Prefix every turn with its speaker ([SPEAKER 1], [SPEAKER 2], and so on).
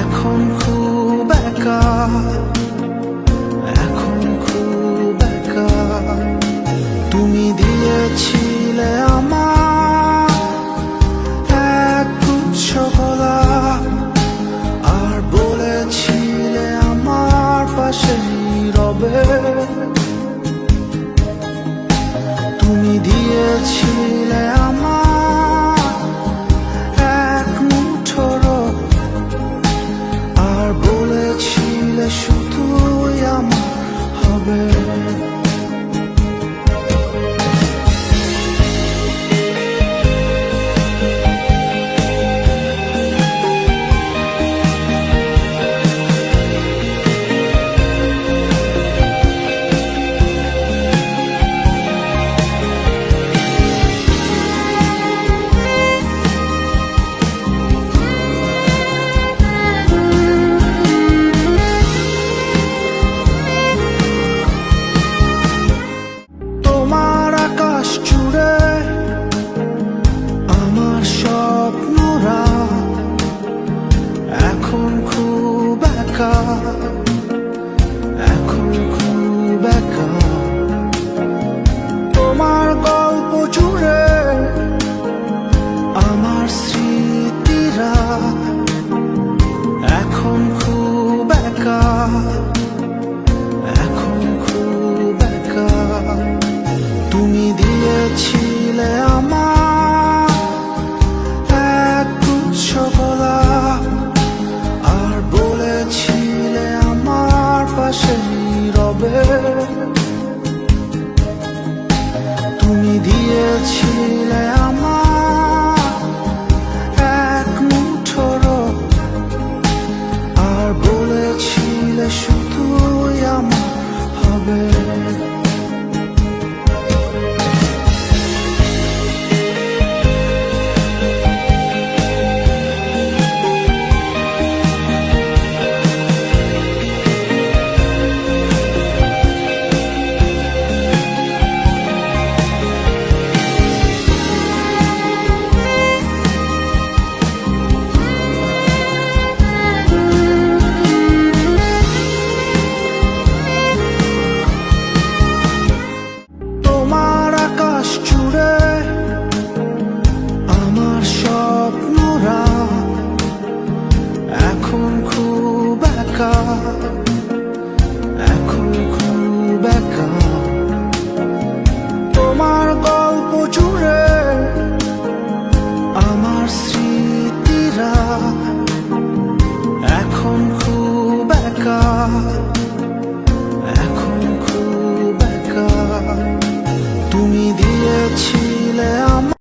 [SPEAKER 1] এখন খুব একা, এখন খুব একা। তুমি দিয়েছিলে আমার এক গুচ্ছ গোলাপ আর বলেছিলে আমার পাশে রবে তুমি দিয়েছিলে শুধু আমার হবে। এখন খুব একা তোমার গল্প জুড়ে আমার স্মৃতিরা এখন খুব একা।